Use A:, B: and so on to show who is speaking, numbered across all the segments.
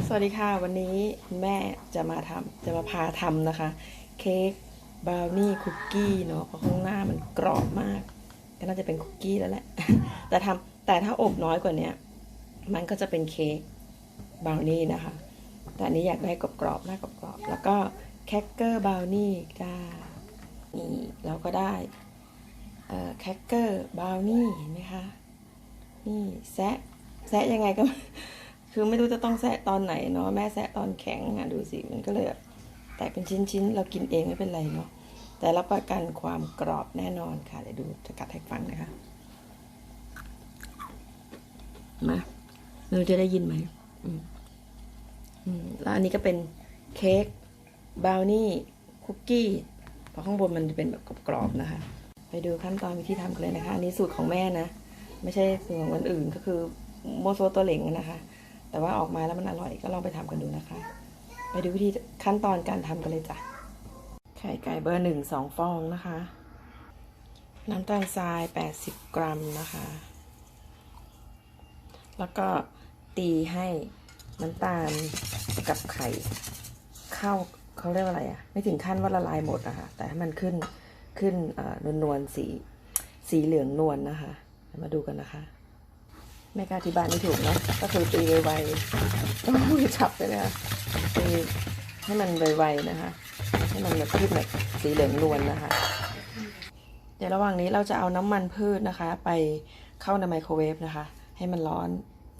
A: สวัสดีค่ะ วันนี้แม่จะมาทำจะมาพาทำนะคะ เค้กบราวนี่คุกกี้เนาะเพราะข้างหน้ามันกรอบมาก ก็น่าจะเป็นคุกกี้แล้วแหละ แต่ทำแต่ถ้าอบน้อยกว่านี้มันก็จะเป็นเค้กบราวนี่นะคะ แต่อันนี้อยากได้กรอบๆหน้ากรอบๆแล้วก็แคคเกอร์บราวนี่จ้านี่เราก็ได้แคคเกอร์บราวนี่เห็นไหมคะ นี่แซะแซะยังไงก็ คือไม่รู้จะต้องแซะตอนไหนเนาะแม่แซะตอนแข็งอะดูสิมันก็เลยแตกเป็นชิ้นๆ เรากินเองไม่เป็นไรเนาะแต่รับประกันความกรอบแน่นอนค่ะเดี๋ยวดูจะกัดให้ฟังนะคะมาเราจะได้ยินไหมอืมอืมแล้วอันนี้ก็เป็นเค้กบราวนี่คุกกี้พราะข้างบนมันจะเป็นแบบกรอบๆนะคะ ไปดูขั้นตอนวิธีทำกันเลยนะคะ อันนี้สูตรของแม่นะ ไม่ใช่สูตรของคนอื่นก็คือโมโซตัวเหลงนะคะ แต่ว่าออกมาแล้วมันอร่อยก็ลองไปทำกันดูนะคะ ไปดูวิธีขั้นตอนการทำกันเลยจ้ะ ไข่ไก่เบอร์หนึ่งสองฟองนะคะ น้ำตาลทราย 80 กรัมนะคะ แล้วก็ตีให้น้ำตาลกับไข่เข้าเขาเรียกว่าอะไรอะไม่ถึงขั้นว่าละลายหมดนะคะแต่ให้มันขึ้นขึ้นนวลนวลๆสีสีเหลืองนวลนะคะ มาดูกันนะคะ แม่กล้าอธิบายไม่ถูกเนาะก็คือตีไวๆต้องมือฉับไปเลยค่ะตีให้มันไวๆนะคะ ให้มันแบบขึ้นแบบสีเหลืองนวลนะคะ เดี๋ยวระหว่างนี้เราจะเอาน้ำมันพืชนะคะ ไปเข้าในไมโครเวฟนะคะ ให้มันร้อน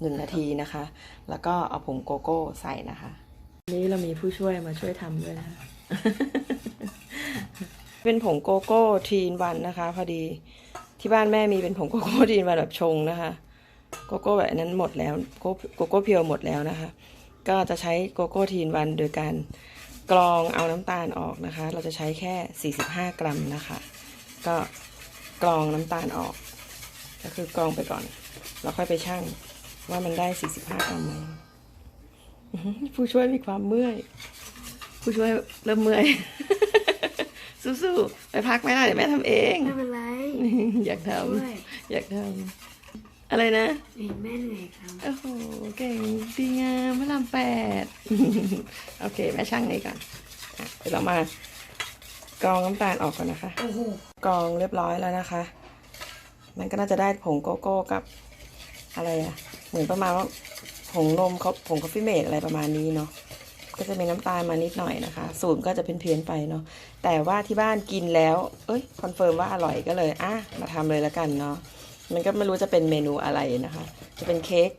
A: หนึ่งนาทีนะคะ แล้วก็เอาผงโกโก้ใส่นะคะนนี้เรามีผู้ช่วยมาช่วยทำด้วยนะคะเป็นผงโกโก้ทีนวันนะคะ พอดีที่บ้านแม่มีเป็นผงโกโก้ทีนวันแบบชงนะคะ โกโก้แบบนั้นหมดแล้วโกโกโก้เพียวหมดแล้วนะคะ ก็จะใช้โกโก้ทีนวันโดยการกรองเอาน้ำตาลออกนะคะ เราจะใช้แค่ 45 กรัมนะคะ ก็กรองน้ำตาลออก ก็คือกรองไปก่อนแล้วค่อยไปชั่งว่ามันได้ 45 กรัมไหมอื้อหือผู้ช่วยมีความเมื่อย ผู้ช่วยเริ่มเมื่อย สู้ๆ ไปพักไหมล่ะเดี๋ยวแม่ทำเอง
B: ไม่เป็นไร
A: อยากท
B: ด้วยำ
A: อยากทำ อะไรนะ
B: เห็นแม่เหนื่อยครับ
A: โอ้โห เก่งดีงามพระรามแปด โอเค แม่ช่างนี้ก่อนอะเดี๋ยวเรามากรองน้ำตาลออกก่อนนะคะ
B: โอ้โห
A: กรองเรียบร้อยแล้วนะคะ มันก็น่าจะได้ผงโกโก้กับอะไรอะเหมือนประมาณว่าผงนมเขาผงคอฟฟี่เมดอะไรประมาณนี้เนาะ ก็จะมีน้ำตาลมานิดหน่อยนะคะ สูตรก็จะเพี้ยนๆไปเนาะ แต่ว่าที่บ้านกินแล้ว เอ้ย คอนเฟิร์มว่าอร่อยก็เลย อะ มาทำเลยแล้วกันเนาะ มันก็ไม่รู้จะเป็นเมนูอะไรนะคะ จะเป็นเค้ก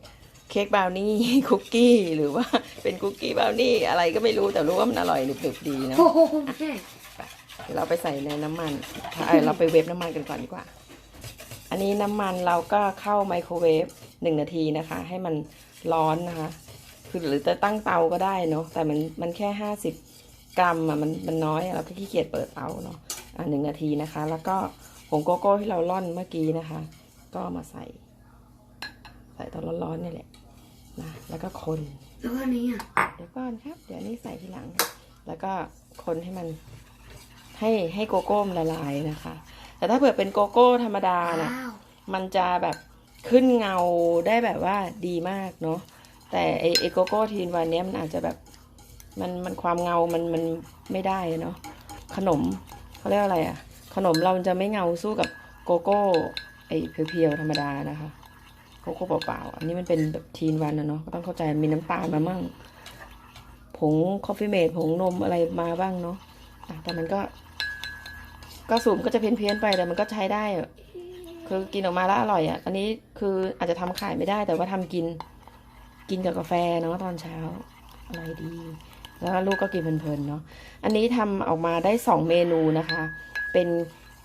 A: เค้กบราวนี่คุกกี้หรือว่าเป็นคุกกี้บราวนี่อะไรก็ไม่รู้แต่รู้ว่ามันอร่อยหนึบๆดีเนาะ
B: โอ้โหแม่
A: เดี๋ยวเราไปใส่ในน้ำมันเอ้ยเราไปเวฟน้ำมันกันก่อนดีกว่า อันนี้น้ำมันเราก็เข้าไมโครเวฟหนึ่งนาทีนะคะ ให้มันร้อนนะคะ คือหรือจะตั้งเตาก็ได้เนาะแต่มันมันแค่ห้าสิบกรัมอะมันมันน้อยอะเราก็ขี้เกียจเปิดเตาเนาะอะหนึ่งนาทีนะคะ แล้วก็ผงโกโก้ที่เราร่อนเมื่อกี้นะคะ ก็เอามาใส่ ใส่ตอนร้อนๆนี่แหละนะแล้วก็คน
B: แล้วก็อันนี้อะ
A: เดี๋ยวก่อนครับ เดี๋ยวนี้ใส่ทีหลัง แล้วก็คนให้มันให้ให้โกโก้มันละลายนะคะ แต่ถ้าเผื่อเป็นโกโก้ธรรมดาน่ะ
B: ว้าว
A: มันจะแบบขึ้นเงาได้แบบว่าดีมากเนาะแต่ไอไอโกโก้ทีนวันเนี้ยมันอาจจะแบบมันมันความเงา มันมันไม่ได้เนาะขนมเขาเรียกอะไรอะขนมเราจะไม่เงาสู้กับโกโก้ ไอ้เพียวๆธรรมดานะคะโกโก้เปล่าๆอันนี้มันเป็นแบบทีนวันนะเนาะก็ต้องเข้าใจมีน้ำตาลมามั่ง ผงคอฟฟี่เมดผงนมอะไรมาบ้างเนาะะแต่มันก็ ก็สูตรก็จะเพี้ยนๆไปแต่มันก็ใช้ได้อะคือกินออกมาแล้วอร่อยอะ อันนี้คืออาจจะทำขายไม่ได้แต่ว่าทำกิน กินกับกาแฟเนาะตอนเช้าอร่อยดี แล้วลูกก็กินเพลินๆเนาะ อันนี้ทำออกมาได้สองเมนูนะคะ เป็น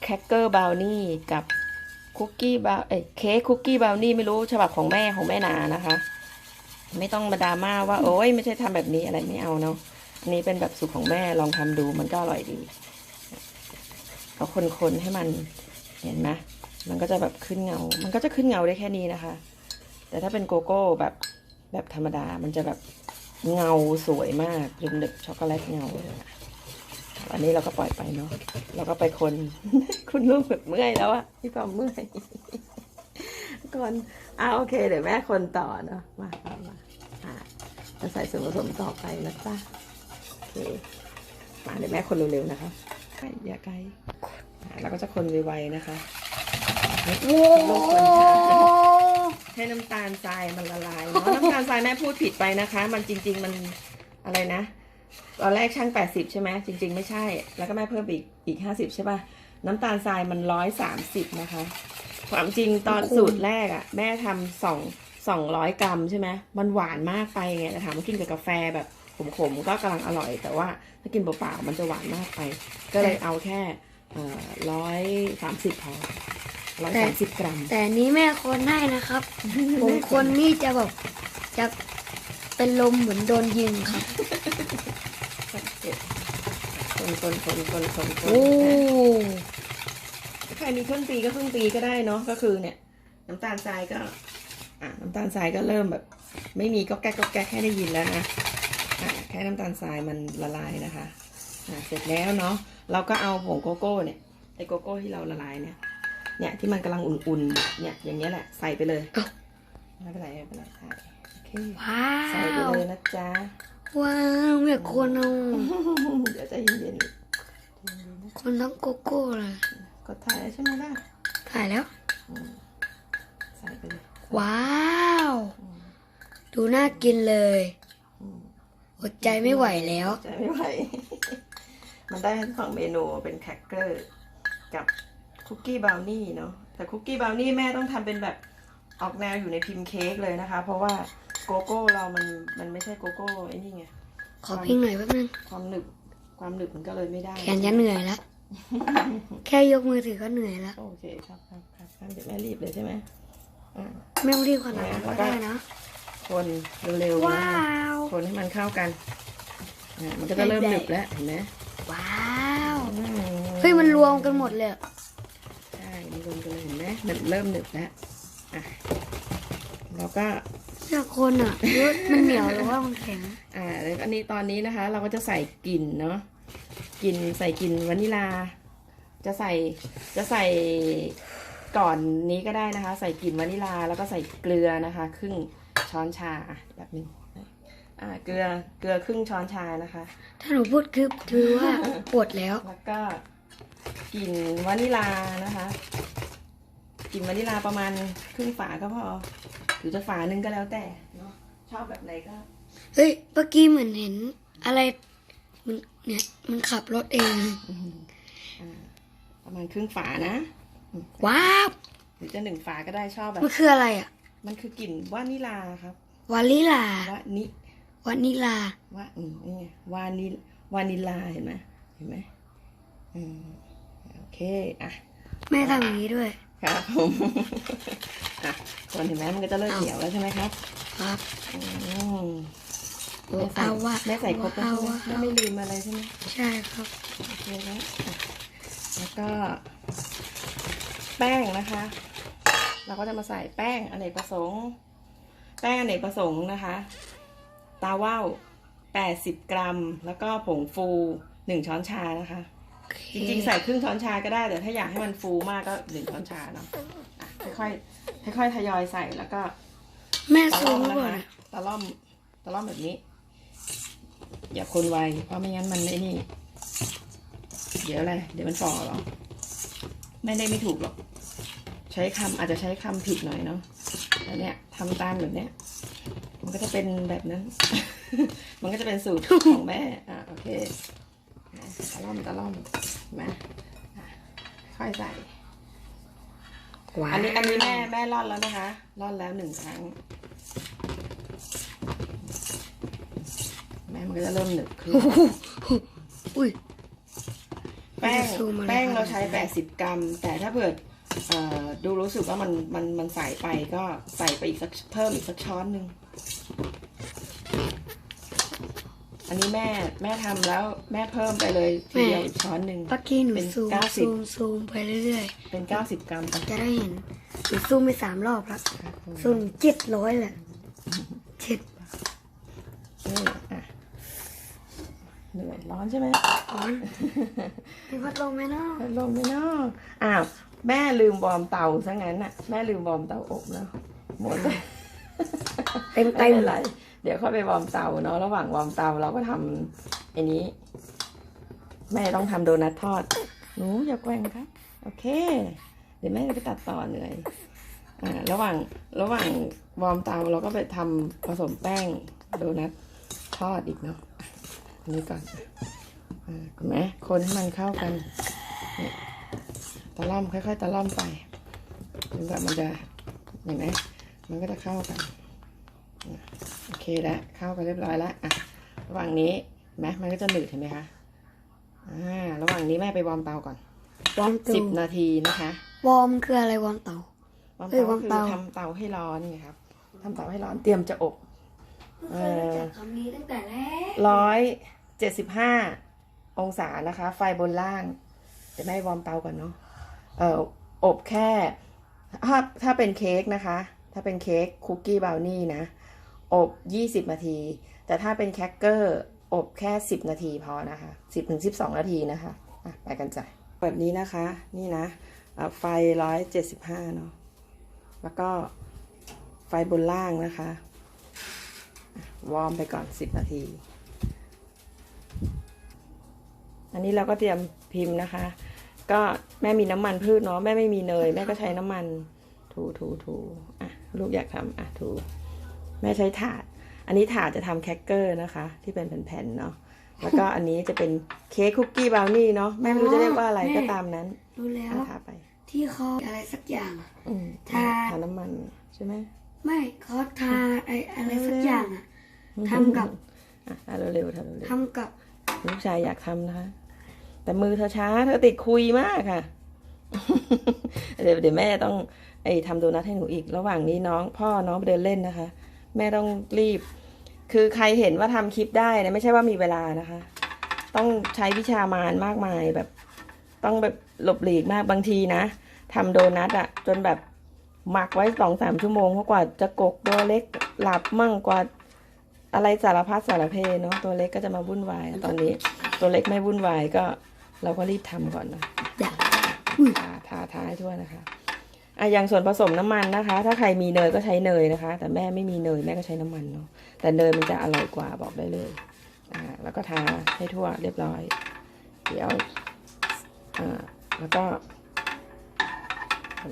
A: แคคเกอร์บราวนี่กับ คุกกี้บาเอ้เค้กคุกกี้บราวนี่ไม่รู้ฉบับของแม่ของแม่นานะคะ ไม่ต้องมาดราม่าว่าโอ้ยไม่ใช่ทำแบบนี้อะไรไม่เอาเนาะอันนี้เป็นแบบสูตรของแม่ลองทำดูมันก็อร่อยดีเอาคนๆให้มันเห็นไหมมันก็จะแบบขึ้นเงา มันก็จะขึ้นเงาได้แค่นี้นะคะ แต่ถ้าเป็นโกโก้แบบแบบธรรมดา มันจะแบบเงาสวยมากเป็นแบบช็อกโกแลตเงาเลยอะ อันนี้เราก็ปล่อยไปเนาะเราก็ไปคน คุณลูกแบบเมื่อยแล้วอะพี่ปอมเมื่อยก่อนอ่าโอเค เดี๋ยวแม่คนต่อเนาะมามามาอ่าจะใส่ส่วนผสมต่อไปนะจ๊ะโอเคมาเดี๋ยวแม่คนเร็วๆนะคะไก่อย่าไกลอะแล้วก็จะคนไวๆนะคะ
B: โอ้
A: ให้น้ำตาลทรายมันละลายเนาะน้ำตาลทรายแม่พูดผิดไปนะคะ มันจริง ๆ มันอะไรนะ ตอนแรกช่าง 80 ใช่ไหมจริง ๆ ไม่ใช่ แล้วก็แม่เพิ่มอีกอีก 50 ใช่ป่ะ น้ำตาลทรายมัน 130 นะคะ ความจริงตอนสูตรแรกอะ่ะ แม่ทำสองสองร้อยกรัมใช่ไหมมันหวานมากไปไงแต่ถามว่ากินกับกาแฟแบบขมๆก็กำลังอร่อย แต่ว่าถ้ากินเปล่าๆมันจะหวานมากไป ก็เลยเอาแค่ร้อยสามสิบพอร้อยสามสิบกรัม
B: แต่อันนี้แม่คนให้นะครับ ผมคนนี่จะแบบจะเป็นลมเหมือนโดนยิงครับ
A: คนคนคนคนคนค
B: โอ้
A: นใครมีครึ่งปีก็ครึ่งปีก็ได้เนาะก็คือเนี่ย น้ำตาลทรายก็ อะน้ำตาลทรายก็เริ่มแบบ ไม่มีก็แก๊กก็แก๊กให้ได้ยินแล้วนะอะแค่น้ำตาลทรายมันละลายนะคะอะเสร็จแล้วเนาะเราก็เอาผงโกโก้เนี่ยไอโกโก้ที่เราละลายเนี่ย เนี่ยที่มันกำลังอุ่นๆเนี่ยอย่างเงี้ยแหละใส่ไปเลยไม่เป็นไรไม่เป็นไรใส่โอเค
B: ว้า
A: ใส่ไป
B: ว
A: เลยนะจ๊ะ
B: ว้าวแม่คนเอา
A: เดี๋ยวใจเย็น
B: คนทั้งโกโก้เลย
A: ๆกดถ่ายแล้วใช่ไหมล่ะ
B: ถ่ายแล้ว
A: ใส่ไปเลย
B: ว้าว ดูน่ากินเลยอดใจไม่ไหวแล้ว
A: ใจไม่ไหว มันได้ทั้งสองเมนูเป็นแครกเกอร์กับคุกกี้บราวนี่เนาะแต่คุกกี้บราวนี่แม่ต้องทำเป็นแบบออกแนวอยู่ในพิมพ์เค้กเลยนะคะ เพราะว่า โกโก้เรามันมันไม่ใช่โกโก้ไอ้นี่ไง
B: ขอพิงหน่อยแป๊บนึง
A: ความหนึบความหนึบมันก็เลยไม่ได้
B: แขนจะเหนื่อยแล้วแค่ยกมือถือก็เหนื่อยแล้ว
A: โอเคครับครับครับครับเดี๋ยวแม่รีบเลยใช่ไหมอ่า
B: ไม่ต้องรีบขนาดนั้นก็ได้นะ
A: คนเร็วๆนะ
B: ว้าว
A: คนให้มันเข้ากันอะมันก็จะเริ่มหนึบแล้วเห็นไหม
B: ว้าว
A: อื
B: เฮ้ยมันรวมกันหมดเลยอะ
A: ใช่มันรวมกันเลยเห็นไหมมันเริ่มหนึบแล้วอะแล้วก็
B: เนี่ยคนอะรู้มันเหนียวหรือว่ามันแข็ง
A: อ่าแล้วอันนี้ตอนนี้นะคะ เราก็จะใส่กลิ่นเนาะกลิ่นใส่กลิ่นวานิลา จะใส่จะใส่ก่อนนี้ก็ได้นะคะ ใส่กลิ่นวานิลาแล้วก็ใส่เกลือนะคะ ครึ่งช้อนชาอะแบบนึงอ่าเกลือเกลือครึ่งช้อนชานะคะ
B: ถ้าหนูพูดคือถือว่าปวดแล้ว
A: แล้วก็กลิ่นวานิลานะคะกลิ่นวานิลาประมาณครึ่งฝาก็พอ หรือจะฝาหนึงก็แล้วแต่เนาะชอบแบบไหนก็
B: เฮ้ยเมื่อกี้เหมือนเห็นอะไร มันเนี่ยมันขับรถเอง
A: ประมาณครึ่งฝานะ
B: ว้าว
A: หรือจะหนึ่งฝาก็ได้ชอบแบบ
B: มันคืออะไรอะ
A: มันคือกลิ่นวานิลาครับ
B: วาลิลาวา
A: นิ
B: วานิลา
A: ว่าอืมนี่ไงวานิวานิลาเห็นไหมเห็นไหมอืมโอเคอะ
B: แม่ทำอย่างนี้ด้วย
A: ครับผมอะคนเห็นไหมมันก็จะเริ่มเหนียวแล้วใช่ไหมครับ
B: ครับ
A: อืม
B: โอ้
A: แม่ใส่
B: เอาวะ
A: แม่ใส่ครบแล้ว
B: เอา
A: ใช่ไหม
B: วะ
A: แม่ไม่ลืมอะไรใช่ไหม
B: ใช่ครับ
A: โอเคแล้วอะแล้วก็ แป้งนะคะ เราก็จะมาใส่แป้งอเนกประสงค์ แป้งอเนกประสงค์นะคะ ตาว่าว80 กรัม แล้วก็ผงฟู 1 ช้อนชานะคะ จริงๆ ใส่ครึ่งช้อนชาก็ได้แต่ถ้าอยากให้มันฟูมากก็หนึ่งช้อนชาเนาะอะค่อยๆค่อยๆทยอยใส่แล้วก็
B: แม่
A: ตะ
B: ซู
A: ล่อ
B: ม
A: ม
B: ไว้
A: นะ
B: ก่อน
A: คะ
B: อะ
A: ตะล่อมตะล่อมแบบนี้ อย่าคนไวเพราะไม่งั้นมันไอ้นี่ เดี๋ยวอะไร เดี๋ยวมันฝ่อหรอ ไม่ได้ไม่ถูกหรอก ใช้คำอาจจะใช้คำผิดหน่อยเนาะแต่เนี้ยทำตามแบบเนี้ย มันก็จะเป็นแบบนั้น มันก็จะเป็นสูตรของแม่ อะโอเคอะ ตะล่อมตะล่อมมาอะค่อยใส่
B: ว้าว
A: อันนี้อันนี้แม่แม่ร่อนแล้วนะคะร่อนแล้วหนึ่งครั้ง แม่มันก็จะเริ่มหนึบขึ้น
B: อุ้ย
A: แป้ง
B: ซูมอะไร
A: แป้ง
B: คะ
A: เราใช้80กรัม แต่ถ้าเผื่อเอ่อดูรู้สึกว่ามันมันมันใส่ไปก็ใส่ไปอีกสักเพิ่มอีกสักช้อนหนึ่ง อันนี้แม่แม่ทำแล้วแม่เพิ่มไปเลยทีเดียวอีกช้อนหนึ่ง
B: เมื่อกี้หนู
A: เป็น
B: ซูม
A: เก้าสิบ
B: ซูมซูมไปเรื่อย
A: เป็น90กรัมไป
B: ๆจะได้เห็นหนูซูมไปสามรอบแล้วซูมเจ็ดร้อยแหละเจ็ด
A: นี่อะเหนื่อยร้อนใช่ไหม
B: ร้อนมีพัดลมไหมเนาะ
A: พัดลมไม่นอกอ้าวแม่ลืมวอร์มเตาซะงั้นน่ะ แม่ลืมวอร์มเตาอบแล้วหมดเลย
B: เต็ม
A: ไม่
B: เต็ม
A: เป็นไร เดี๋ยวค่อยไปวอร์มเตาเนาะระหว่างวอร์มเตาเราก็ทำไอ้นี้ แม่ต้องทำโดนัททอดหนูอย่าแกว่งครับโอเค เดี๋ยวแม่จะไปตัดต่อเหนื่อยอ่าระหว่างระหว่างวอร์มเตาเราก็ไปทำผสมแป้งโดนัททอดอีกเนาะอันนี้ก่อนอ่าคุณแม่คนให้มันเข้ากันเนี่ยตะล่อมค่อยๆตะล่อมไปจนกว่ามันจะเห็นไหมมันก็จะเข้ากัน โอเคแล้วเข้ากันเรียบร้อยแล้วอะระหว่างนี้เห็นไหมมันก็จะหนืดเห็นไหมคะอ่าระหว่างนี้แม่ไปวอร์มเตาก่อน
B: วอร์มตู
A: สิบนาทีนะคะ
B: วอร์มคืออะไรวอร์มเตา
A: วอร์ม
B: เอ้ยว
A: เตาว
B: อร์ม
A: คือ
B: เตา
A: ทำเตาให้ร้อนไงครับทำเตาให้ร้อนเตรียมจะอบเออ
B: คำนี้ตั้งแต่แรก
A: ร้อยเจ็ดสิบห้าองศานะคะ ไฟบนล่างเดี๋ยวแม่วอร์มเตาก่อนเนาะเอ่ออบแค่ถ้าถ้าเป็นเค้กนะคะ ถ้าเป็นเค้กคุกกี้บราวนี่นะ อบยี่สิบนาที แต่ถ้าเป็นแครกเกอร์อบแค่สิบนาทีพอนะคะสิบถึงสิบสองนาทีนะคะะไปกันจ้ะแบบนี้นะคะ นี่นะไฟร้อยเจ็ดสิบห้าเนาะแล้วก็ไฟบนล่างนะคะ วอร์มไปก่อน 10 นาที อันนี้เราก็เตรียมพิมพ์นะคะ ก็แม่มีน้ำมันพืชเนาะ แม่ไม่มีเนย แม่ก็ใช้น้ำมันถูถูถูอะ ลูกอยากทำอะถู แม่ใช้ถาด อันนี้ถาดจะทำแครกเกอร์นะคะ ที่เป็นแผ่นๆเนาะแล้วก็อันนี้จะเป็นเค้กคุกกี้บราวนี่เนาะแม่ไม่รู้จะเรียกว่าอะไรก็ตามนั้น
B: รู้แล้ว
A: อะทาไป
B: ที่เขาอะไรสักอย่างอะ
A: อืม
B: ทา
A: ทาน้ำมันใช่ไหม
B: ไม่เขาทาไออะไรสักอย่างอะทำกับ
A: อะทาเร็วๆทาเร็วๆ
B: ทำกับ
A: ลูกชายอยากทำนะคะ แต่มือเธอช้าเธอติดคุยมากค่ะเดี๋ยวเดี๋ยวแม่ต้องไอ้ทำโดนัทให้หนูอีก ระหว่างนี้น้อง พ่อน้องไปเดินเล่นนะคะ แม่ต้องรีบ คือใครเห็นว่าทำคลิปได้เนะไม่ใช่ว่ามีเวลานะคะ ต้องใช้วิชามารมากมายแบบ ต้องแบบหลบหลีกมากบางทีนะทำโดนัทอะจนแบบหมักไว้สองสามชั่วโมงเพราะกว่าจะกกตัวเล็กหลับมั่งกว่าอะไรสารพัดสารเพเนาะตัวเล็กก็จะมาวุ่นวาย ตอนนี้ตัวเล็กไม่วุ่นวายก็ เราก็รีบทำก่อนนะ
B: อย่าอุ้ย
A: ทาทาทาให้ทั่วนะคะ อะอย่างส่วนผสมน้ำมันนะคะ ถ้าใครมีเนยก็ใช้เนยนะคะ แต่แม่ไม่มีเนยแม่ก็ใช้น้ำมันเนาะแต่เนยมันจะอร่อยกว่าบอกได้เลยอ่าแล้วก็ทาให้ทั่วเรียบร้อย เดี๋ยวอ่าแล้วก็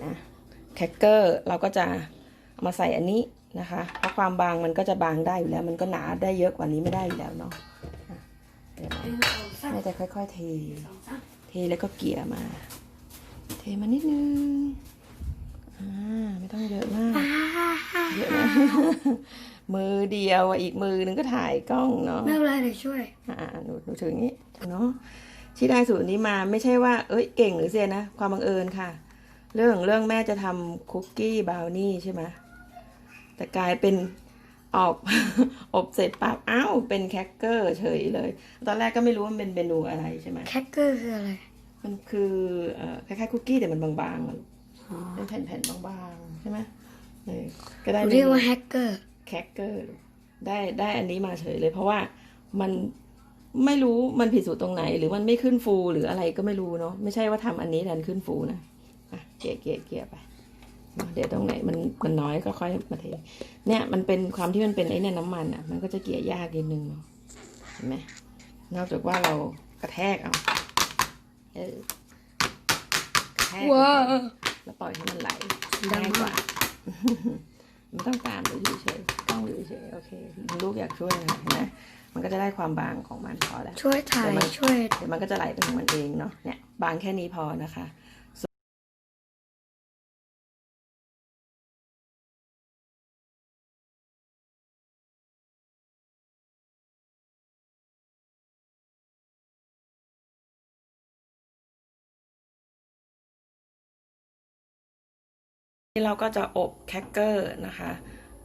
A: นะแครกเกอร์เราก็จะมาใส่อันนี้นะคะ เพราะความบางมันก็จะบางได้อยู่แล้ว มันก็หนาได้เยอะกว่านี้ไม่ได้อยู่แล้วเนาะเดี๋ยวแม่จะค่อย ๆ เท
B: สองสาม
A: เทแล้วก็เกลี่ยมา เทมานิดนึง อ่าไม่ต้องเยอะมาก
B: อ่าฮ่า
A: เยอะนะมือเดียวอะอีกมือนึงก็ถ่ายกล้องเนาะ
B: ไม่เป็นไรเดี๋ยวช่วย
A: อ่าหนูหนูถืออย่างนี้เนาะที่ได้สูตรนี้มาไม่ใช่ว่า เอ้ยเก่งหรือเซียนนะ ความบังเอิญค่ะ เรื่องเรื่องแม่จะทำคุกกี้บราวนี่ใช่ไหมแต่กลายเป็นออกอบเสร็จปั๊บอ้าวเป็นแครกเกอร์เฉยเลย ตอนแรกก็ไม่รู้ว่ามันเป็นเมนูอะไรใช่ไหม
B: แคคเกอร์คืออะไร
A: มันคือเอ่อคล้ายๆคุกกี้แต่มันบางๆอะ
B: อ๋อ
A: เป็นแผ่นๆบางๆใช่ไหมเออก็ได้
B: เรียกว่าแฮกเกอร์
A: แคคเกอร์ได้ได้อันนี้มาเฉยเลย เพราะว่ามันไม่รู้มันผิดสูตรตรงไหน หรือมันไม่ขึ้นฟูหรืออะไรก็ไม่รู้เนาะไม่ใช่ว่าทำอันนี้ดันขึ้นฟูนะอะเกลี่ยเกลี่ยเกลี่ยไปเนาะเดี๋ยวตรงไหนมันมันน้อยก็ค่อยมาเทเนี่ยมันเป็นความที่มันเป็นไอ้เนี่ยน้ำมันอะ มันก็จะเกลี่ยยากนิดนึงเนาะเห็นไหมนอกจากว่าเรากระแทกเอาเออกระแทก
B: ว้าว
A: แล้วปล่อยให้มันไหล
B: ดัง
A: ง่ายก
B: มา
A: ว่า
B: ก
A: ไม่ต้องตามหรืออยู่เฉยกล้องอยู่เฉยโอเคลูกอยากช่วยนะเห็นไหมมันก็จะได้ความบางของมันพอแล้ว
B: ช่วยถ่ายช่วย
A: เดี๋ยวมันก็จะไหลไปของมันเองเนาะเนี่ยบางแค่นี้พอนะคะ นี่เราก็จะอบแคคเกอร์นะคะ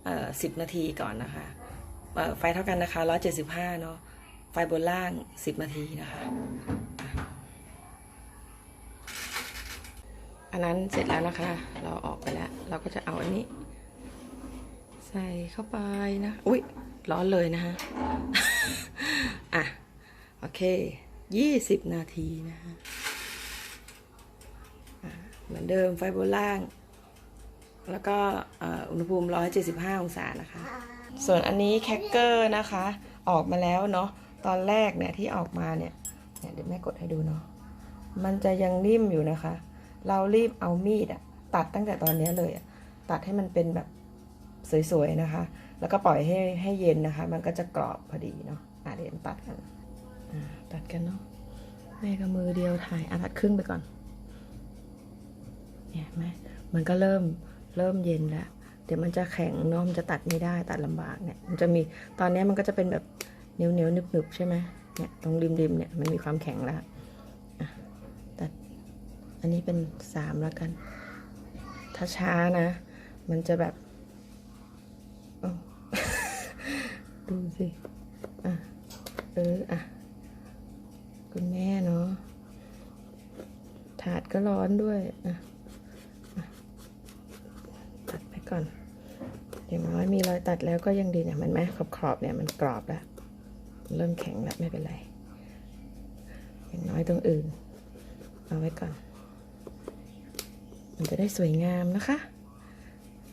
A: เอ่อสิบนาทีก่อนนะคะ ไฟเท่ากันนะคะร้อยเจ็ดสิบห้าเนาะ ไฟบนล่างสิบนาทีนะคะ อันนั้นเสร็จแล้วนะคะ เราออกไปแล้ว เราก็จะเอาอันนี้ ใส่เข้าไปนะ อุ๊ย ร้อนเลยนะคะ อะ โอเคยี่สิบนาทีนะคะะเหมือนเดิมไฟบนล่าง แล้วก็เอ่ออุณหภูมิ 175 องศานะคะ ส่วนอันนี้แคคเกอร์นะคะ ออกมาแล้วเนาะ ตอนแรกเนี่ยที่ออกมาเนี่ยเนี่ยเดี๋ยวแม่กดให้ดูเนาะ มันจะยังนิ่มอยู่นะคะ เรารีบเอามีดอะตัดตั้งแต่ตอนเนี้ยเลยอะตัดให้มันเป็นแบบสวยๆนะคะ แล้วก็ปล่อยให้ให้เย็นนะคะ มันก็จะกรอบพอดีเนาะอะเดี๋ยวตัดกันอ่าตัดกันเนาะ แม่ก็มือเดียวถ่ายอะตัดครึ่งไปก่อน เนี่ยเห็นไหมมันก็เริ่ม เริ่มเย็นแล้ว เดี๋ยวมันจะแข็งเนาะมันจะตัดไม่ได้ตัดลำบากเนี่ย มันจะมีตอนนี้มันก็จะเป็นแบบเหนียวเหนียวหนึบหนึบๆใช่ไหมเนี่ยตรงริมริมๆเนี่ยมันมีความแข็งแล้วอะตัดอันนี้เป็นสามแล้วกัน ถ้าช้านะ มันจะแบบดูสิอะเอออะคุณแม่เนาะถาดก็ร้อนด้วยอะอะตัดไป ก่อนอย่างน้อยมีรอยตัดแล้วก็ยังดีเนี่ยมันไหมขอบขอบเนี่ยมันกรอบแล้ว เริ่มแข็งแล้วไม่เป็นไร อย่างน้อยตรงอื่น เอาไว้ก่อน มันจะได้สวยงามนะคะ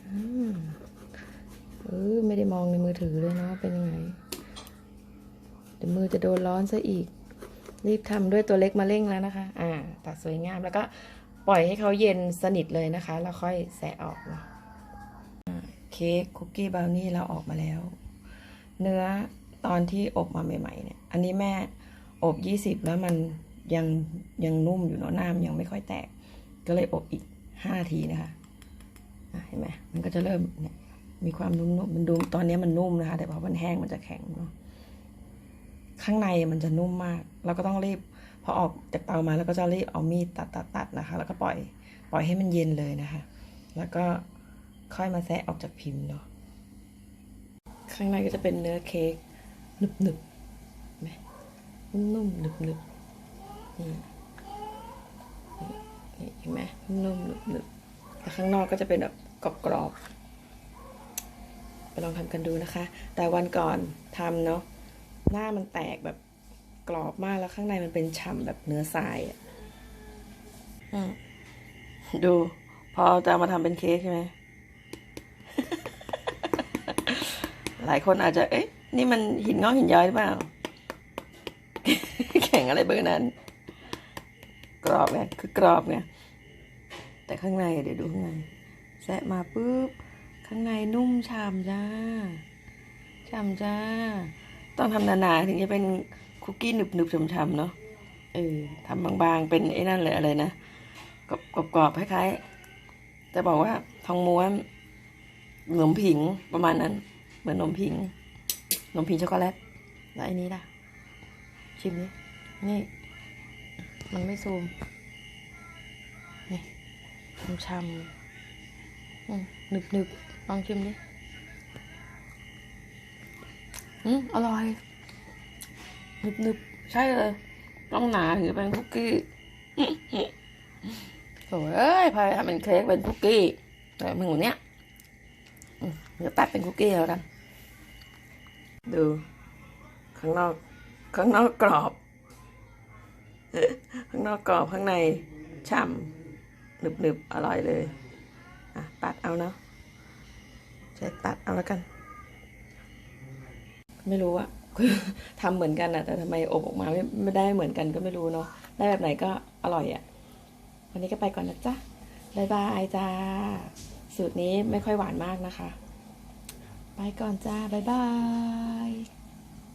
A: อืมเออไม่ได้มองในมือถือเลยเนาะเป็นยังไงเดี๋ยวมือจะโดนร้อนซะอีก รีบทำด้วยตัวเล็กมาเร่งแล้วนะคะ อ่าตัดสวยงามแล้วก็ปล่อยให้เขาเย็นสนิทเลยนะคะ แล้วค่อยแสะออกเนาะ เค้กคุกกี้บราวนี่เราออกมาแล้ว เนื้อตอนที่อบมาใหม่ๆเนี่ย อันนี้แม่อบยี่สิบแล้วมันยังยังนุ่มอยู่เนาะน้ำยังไม่ค่อยแตก ก็เลยอบอีกห้านาทีนะคะะเห็นไหมมันก็จะเริ่มเนี่ยมีความนุ่มๆมันดูตอนนี้มันนุ่มนะคะ แต่พอมันแห้งมันจะแข็งเนาะข้างในมันจะนุ่มมาก เราก็ต้องรีบพอออกจากเตามาแล้วก็จะรีบเอามีดตัดตัดตัดนะคะ แล้วก็ปล่อย ปล่อยให้มันเย็นเลยนะคะ แล้วก็ ค่อยมาแซะออกจากพิมพ์เนาะข้างในก็จะเป็นเนื้อเค้กหนึบหนึบๆไหมนุ่มๆหนึบหนึบๆนี่นี่เห็นไหมนุ่มๆหนึบหนึบๆแต่ข้างนอกก็จะเป็นแบบกรอบๆไปลองทำกันดูนะคะ แต่วันก่อนทำเนาะหน้ามันแตกแบบกรอบมากแล้วข้างในมันเป็นฉ่ำแบบเนื้อทรายอะอืมดู พอจะมาทำเป็นเค้กใช่ไหม หลายคนอาจจะ เอ๊ะ นี่มันหินงอกหินย้อยหรือเปล่า แข่งอะไรเบอร์นั้น กรอบไงคือกรอบไงแต่ข้างในเดี๋ยวดูข้างในแซะมาปุ๊บ ข้างในนุ่มฉ่ำจ้าฉ่ำจ้า ต้องทำหนาๆถึงจะเป็นคุกกี้หนึบๆฉ่ำๆเนาะเออทำบางๆ เป็นไอ้นั่นเลยอะไรนะกรอบๆคล้ายๆจะบอกว่าทองม้วนขนมผิงประมาณนั้น เหมือนนมผิง นมผิงช็อกโกแลต แล้วไอ้นี้ล่ะ ชิมดินี่ มันไม่ซูม นี่ช้ำหนึบหนึบลองชิมดิอืมอร่อยหนึบหนึบใช่เลย ต้องหนาถึงจะเป็นคุกกี้โถ่เอ้ยพายทำเป็นเค้กเป็นคุกกี้แต่มึงเนี้ย เดี๋ยวตัดเป็นคุกกี้แล้วกัน ดู ข้างนอก ข้างนอกกรอบ ข้างนอกกรอบข้างในฉ่ำหนึบหนึบๆอร่อยเลย อะ ตัดเอาเนาะใช้ตัดเอาแล้วกัน ไม่รู้อะคือทำเหมือนกันอะแต่ทำไมอบออกมาไม่ไม่ได้เหมือนกันก็ไม่รู้เนาะได้แบบไหนก็อร่อยอะวันนี้ก็ไปก่อนนะจ๊ะบ๊ายบายจ้า สูตรนี้ไม่ค่อยหวานมากนะคะ ไปก่อนจ้า บ๊ายบาย